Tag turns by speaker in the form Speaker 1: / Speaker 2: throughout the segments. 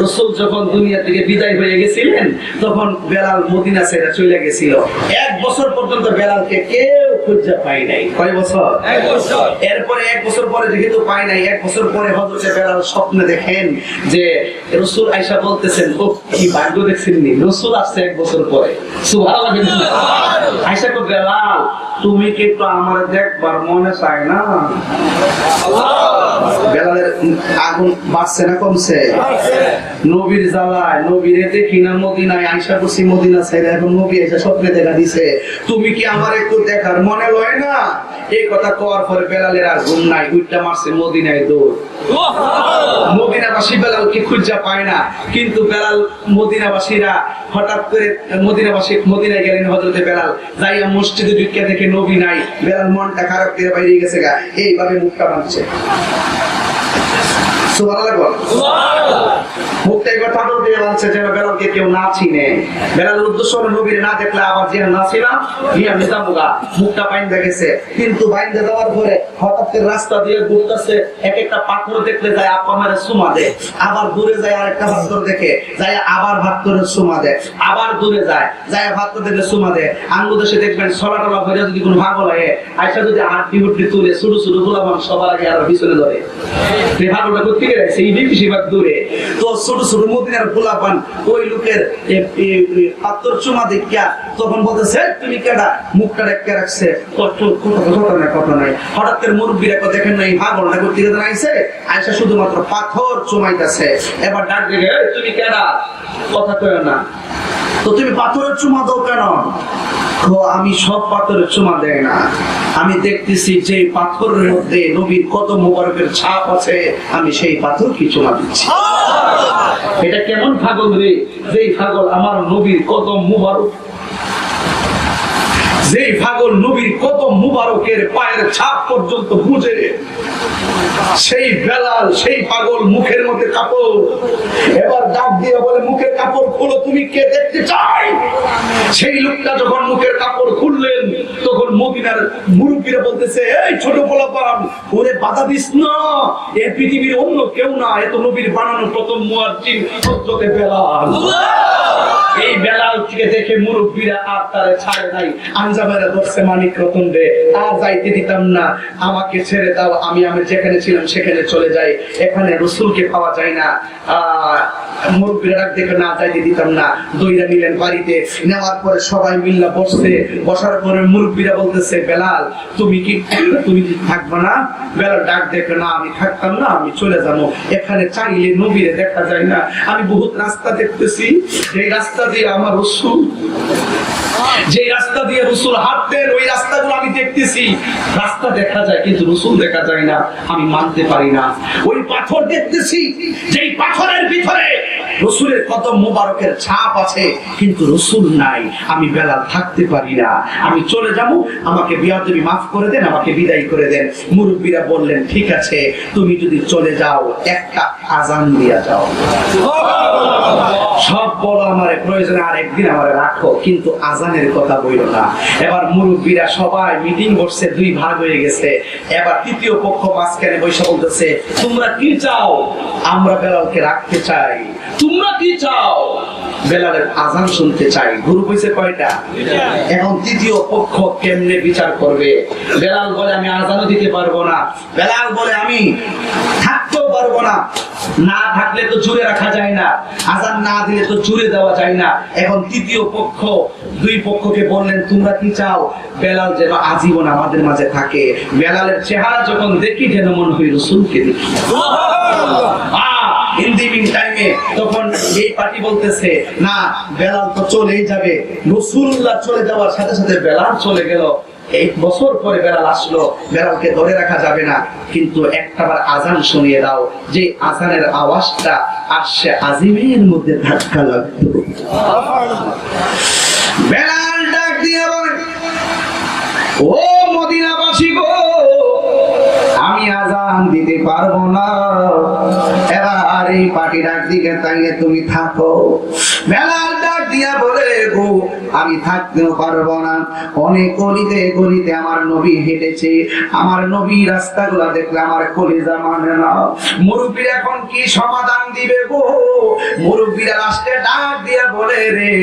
Speaker 1: রসুল যখন দুনিয়া থেকে বিদায় হয়ে গেছিলেন, তখন বেলাল মদিনা ছেড়ে চলে গেছিল। এক বছর পর্যন্ত বেলালকে কেউ খুঁজে পাই নাই। কয় বছর?
Speaker 2: এক বছর।
Speaker 1: এরপরে এক বছর পরে যেহেতু পাই নাই। এক বছর পরে হজরতে বেলাল স্বপ্নে দেখেন যে রসুল আইসা বলতেছেন ও কি ভাগ্য রসুল আসছে এক বছর পরে। সুবহানাল্লাহ আইসা কো বেলাল তুমি কি তো আমার দেখবার মনে চায় না? বেলালের আগুন বাড়ছে না কমছে? নবীর জ্বালায় নবীর দেখি না মদিনায় আইসা করছি মদিনা ছেড়ে এখন নবী এসে স্বপ্নে দেখা দিছে। তুমি কি আমার একটু দেখার মনে লয় না? এই কথা কওয়ার পরে বেলালের আর ঘুম নাই উইটা মারছে মদিনায় দৌড়। মদিনাবাসী বেলালকে খুঁজা পায় না কিন্তু বেলাল মদিনাবাসীরা হঠাৎ করে মদিনাবাসী মদিনায় গেলেন হজরতে বেলাল। যাইয়া মসজিদে ঢুকিয়া দেখে নবী নাই। বেলাল মনটা খারাপ করে বাইরে গেছে গা। এইভাবে মুখটা বাঁধছে সুবহানাল্লাহ। বল। মুখটা একবার চাদর দিয়ে বাঁধছে যেন বেলালকে কেউ না চিনে। বেলালের উদ্দেশ্য নবীর না দেখলে আবার যে না ছিলাম গিয়া মিজামুগা মুখটা বাইন্দা গেছে। কিন্তু বাইন্দা দেওয়ার পরে হঠাৎ করে রাস্তা দিয়ে ঘুরতেছে এক একটা পাথর দেখলে যায় আপা মারে সুমা দেয় আবার দূরে যায় আরেকটা পাথর দেখে যায় আবার ভাত্তরের সুমা দেয় আবার দূরে যায় যায় ভাত্তর দেখলে সুমা দেয় আঙ্গু দেশে দেখবেন সলা টলা হয়ে যদি কোনো ভাগ লাগে আইসা যদি হাড্ডি হুড্ডি তুলে ছোট ছোট গোলাপান সবার আগে আর পিছনে ধরে। ভাগটা গেলে সেই বেশিরভাগ দূরে। তো ছোট ছোট মদিনার গোলাপান, ওই লোকের পাত্তর চুমা দেখিয়া তখন বলতেছে তুমি কেডা? মুখটা রেখে রাখছে। হঠাৎ করে মুরব্বীরা না, এই গেলে আইসে শুধুমাত্র পাথর চুমাইতেছে। এবার ডাক তুমি কেডা? কথা কয় না। তো তুমি পাথরের চুমা দাও কেন? আমি সব পাথরের চুমা দেয় না। আমি দেখতেছি যে পাথরের মধ্যে নবীর কত মোবারকের ছাপ আছে, আমি সেই পাথর কি চুমা দিচ্ছি। এটা কেমন ফাগল রে? যেই ফাগল আমার নবীর কত মুবারক যেই পাগল নবীর কত মুবারকের পায়ের ছাপ পর্যন্ত বুঝে, সেই বেলাল, সেই পাগল মুখের মধ্যে কাপড়। এবার ডাক দিয়ে বলে, মুখের কাপড় খুলো, তুমি কে দেখতে চাই? সেই লোকটা যখন মুখের কাপড় খুললেন, তখন মদিনার মুরব্বীরা বলতেছে, এই ছোট পোলাপান, ওরে বাধা দিস না। এ পৃথিবীর অন্য কেউ না। এত নবীর বানানো প্রথম মুয়াজ্জিন হযরতে বেলাল। বেলাল দেখে মুরব্বীরা আর তারে ছাড়ে নাই। আঞ্জামেরা ধরছে মানিক রতন রে, আর যাইতে দিতাম না। আমাকে ছেড়ে দাও, আমি আমি যেখানে ছিলাম সেখানে চলে যাই। এখানে রসুলকে পাওয়া যায় না। দিতাম না। বসার পরে মুরব্বীরা বলতেছে, বেলাল, তুমি কি, তুমি থাকবে না? বেলাল ডাক না, আমি থাকতাম না, আমি চলে যাব। এখানে চাইলে নবীরে দেখা যায় না। আমি বহুত রাস্তা দেখতেছি। এই রাস্তা দিয়ে আমার রসুল যে রাস্তা দিয়ে রসুল হাঁটতেন, ওই রাস্তাগুলো আমি দেখতেছি। রাস্তা দেখা যায়, কিন্তু রসুল দেখা যায় না। আমি মানতে পারি না। ওই পাথর দেখতেছি, যেই পাথরের ভিতরে রসুলের কত মোবারকের ছাপ আছে, কিন্তু রসুল নাই। আমি বেলা থাকতে পারি না। আমি চলে যাব, আমাকে বিয়া তুমি মাফ করে দেন, আমাকে বিদায় করে দেন। মুরব্বীরা বললেন, ঠিক আছে, তুমি যদি চলে যাও, একটা আজান দিয়া যাও। আমার প্রয়োজনে আরেকদিন আমার রাখো, কিন্তু আজানের কথা বইল না। এবার মুরব্বীরা সবাই মিটিং বসছে, দুই ভাগ হয়ে গেছে। এবার তৃতীয় পক্ষ মাঝখানে বৈশাখ বলতেছে, তোমরা কি চাও? আমরা বেলালকে রাখতে চাই। তোমরা কি চাও? বেলালের আজান শুনতে চাই। গ্রুপ হয়েছে কয়টা? এখন তৃতীয় পক্ষ কেমনে বিচার করবে? বেলাল বলে আমি আজানও দিতে পারব না। বেলাল বলে আমি থাকতেও পারব না। না থাকলে তো জুড়ে রাখা যায় না। আজান না দিলে তো জুড়ে দেওয়া যায় না। এখন তৃতীয় পক্ষ দুই পক্ষকে বললেন তোমরা কি চাও? বেলাল যেন আজীবন আমাদের মাঝে থাকে। বেলালের চেহারা যখন দেখি যেন মনে হয় রসুলকে দেখি। টাইমে তখন এই পার্টি বলতেছে, না, বেলাল তো চলেই যাবে। রসুল্লাহ চলে যাওয়ার সাথে সাথে বেলাল চলে গেল। এক বছর পরে বেলাল আসলো, বেলালকে ধরে রাখা যাবে না, কিন্তু একটাবার আজান শুনিয়ে দাও। যে আজানের আওয়াজটা আসছে আজিমের মধ্যে ধাক্কা লাগতো বেলাল ডাক দিয়ে ও মদিনাবাসী গো আমি আজান দিতে পারব না। এবার এই পাটি ডাক দিকে তাইয়ে তুমি থাকো। ডাক
Speaker 2: দিয়া বলে, গো, আমি থাকতেও পারব না। অনেক গলিতে গলিতে আমার নবী হেঁটেছে। আমার নবী রাস্তাগুলা দেখলে আমার কলিজা মানে না। মুরব্বীর এখন কি সমাধান দিবে গো? মুরব্বীরা লাস্টে ডাক দিয়া বলে, রে,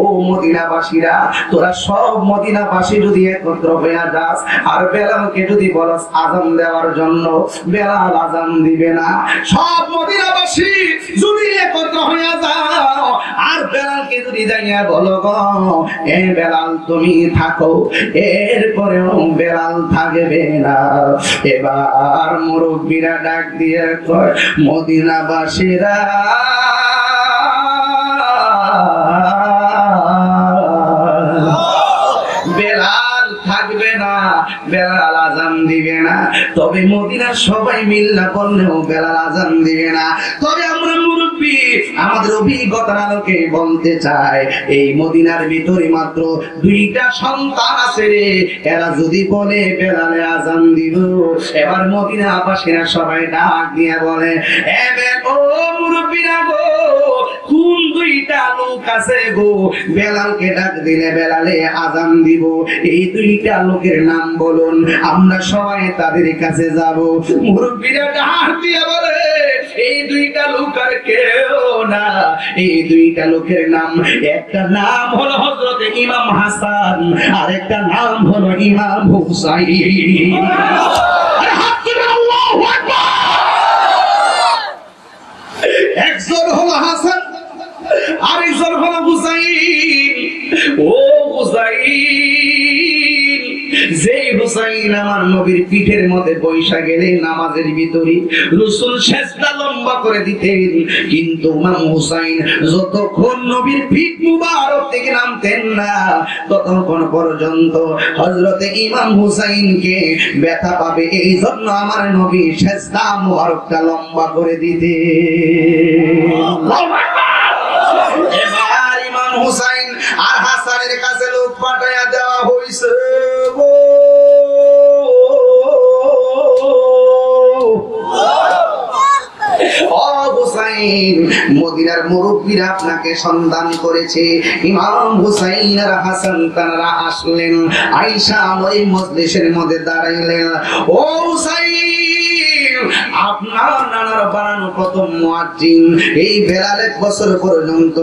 Speaker 2: ও মদিনাবাসীরা, তোরা সব মদিনাবাসী যদি একত্র হইয়া যাস, আর বেলালকে যদি বলস আজান দেওয়ার জন্য, বেলাল আজান দিবে না। সব মদিনাবাসী যদি একত্র হইয়া যাও, আর বেলালকে বলো এ বেলাল তুমি থাকো, এরপরেও বেলাল থাকবে না। এবার মুরব্বীরা ডাক দিয়ে কয়, মদিনাবাসীরা, বেলাল থাকবে না আজান দিবে না। তবে মদিনার সবাই মিল্লা করলেও বেলাল আজান দিবে না। তবে আমাদের অভিজ্ঞতার আলোকে বলতে চায় এই মদিনার ভিতরে মাত্র দুইটা সন্তান আছে রে। এরা যদি বলে, বেলালে আজান দিব এবার মদিনা আবাসীরা সবাই ডাক নিয়ে বলে, এ ও মুরব্বীরা গো দুইটা লোক আছে গো। বেলালকে ডাক দিলে বেলালে আজান দিব। এই দুইটা লোকের নাম বলুন, আমরা সবাই তাদের কাছে যাব। মুরব্বীরা ডাক দিয়ে বলে, এই দুইটা লোক আর কেউ না। এই দুইটা লোকের নাম, একটা নাম হলো হযরত ইমাম হাসান, আর একটা নাম হলো ইমাম হুসাইন। একজন হলো হাসান আরেকজন হলো হুসাইন, ও হুসাইন, যেই হুসাইন আমার নবীর পিঠের মধ্যে বৈশা গেলে নামাজের ভিতরে রসুল শেষটা লম্বা করে দিতেন। কিন্তু ইমাম হুসাইন যতক্ষণ নবীর পিঠ মুবারক থেকে নামতেন না, ততক্ষণ পর্যন্ত হজরতে ইমাম হুসাইনকে ব্যথা পাবে। এই জন্য আমার নবী শেষটা মুবারকটা লম্বা করে দিতে এবার মদিনার মুরব্বীরা আপনাকে সন্ধান করেছে। ইমাম হুসাইন আর হাসান তারা আসলেন। আইসা ওই মজলিসের মধ্যে দাঁড়াইলেন। ও হুসাইন! আপনার এই বছর পর্যন্ত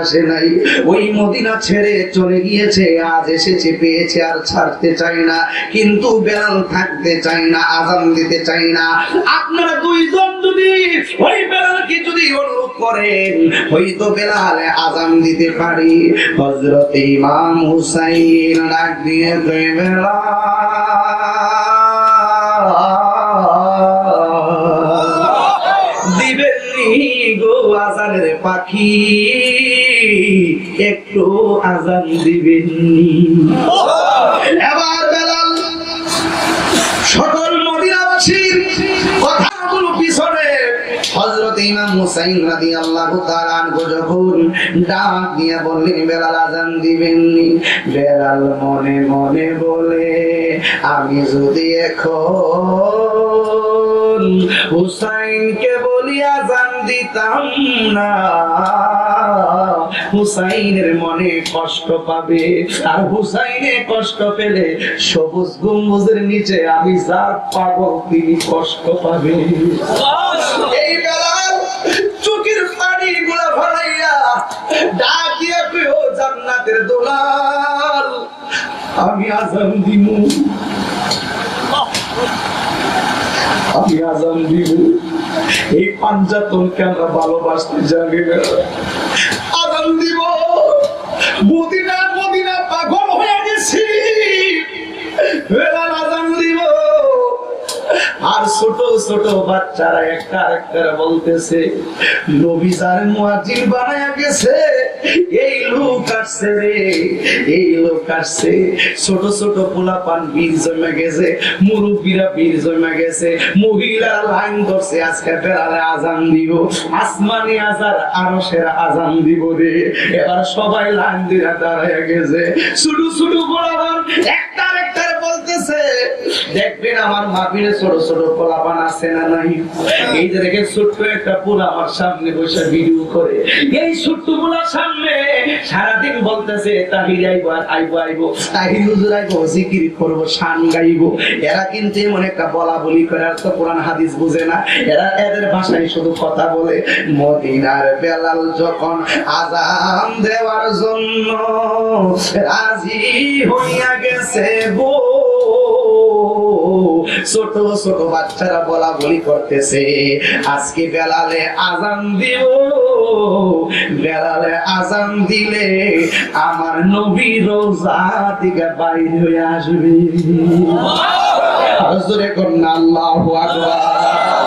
Speaker 2: আসে নাই। ওই মদিনা ছেড়ে চলে গিয়েছে, আজ এসেছে, পেয়েছে আর ছাড়তে না। কিন্তু বেলাল থাকতে চায় না, আজান দিতে চায় না। আপনারা দুইজন যদি ওই বেলালকে যদি অনুরোধ করেন, হয়তো বেলাল আজান দিতে পারি। হজরত ইমাম হুসাইন ডাক দিয়ে আজানের পাখি, একটু আজান দিবেননি। এবার বেলাল, সকল মদিনাবাসীর কথাগুলো পিছনে হযরত যখন ডাক দিয়ে বললেন, বেলাল, আজান দিবেননি। বেলাল মনে মনে বলে, আমি যদি এখন হুসাইনকে বলিয়া জান দিতাম না। হুসাইনের মনে কষ্ট পাবে, আর হুসাইনে কষ্ট পেলে সবুজ গম্বুজের নিচে আমি যার পাগল তিনি কষ্ট পাবে। এই বেলাল চোখের পানি গুলা ভরাইয়া ডাকিয়া পেও জান্নাতের দোলাল, আমি আজান দিমু। আমি আজান দিব এই পাঞ্জাতনকে আমরা ভালোবাসতে জানি আজান দিব। মদিনা মদিনা পাগল হয়ে গেছি। আর ছোট ছোট বাচ্চারা একটা একটা বলতেছে, নবী যার মুয়াজ্জিন বানায়া গেছে, এই লোক আসছে রে, এই লোক আসছে। ছোট ছোট পোলাপান বীর জমে গেছে, মুরব্বীরা বীর জমে গেছে, মহিলারা লাইন ধরছে, আজকে বেলালে আজান দিব, আসমানি আজার আরও আজান দিব রে। এবার সবাই লাইন দিয়ে দাঁড়ায় গেছে। ছোট ছোট পোলাপান একটা একটা দেখবেন আমার ছোট ছোট পোলাপান আছে না নাই? এই যে দেখেন ছোট্ট একটা আমার সামনে বসে ভিডিও করে। এই ছোট্ট সামনে সারাদিন বলতেছে, তাহির আইবো আর আইবো আইবো। তাহির হুজুর আইবো, জিকির করব, শান গাইবো। এরা কিন্তু এমন একটা বলা বলি করে, আর তো কোরআন হাদিস বুঝে না। এরা এদের ভাষায় শুধু কথা বলে। মদিনার বেলাল যখন আজান দেওয়ার জন্য রাজি হইয়া গেছে গো ছোট ছোট বাচ্চারা বলা বলি করতেছে। আজকে বেলালে আজান দিব বেলালে আজান দিলে আমার নবী রোজা থেকে বাইর হয়ে আসবে। আল্লাহ আকবার।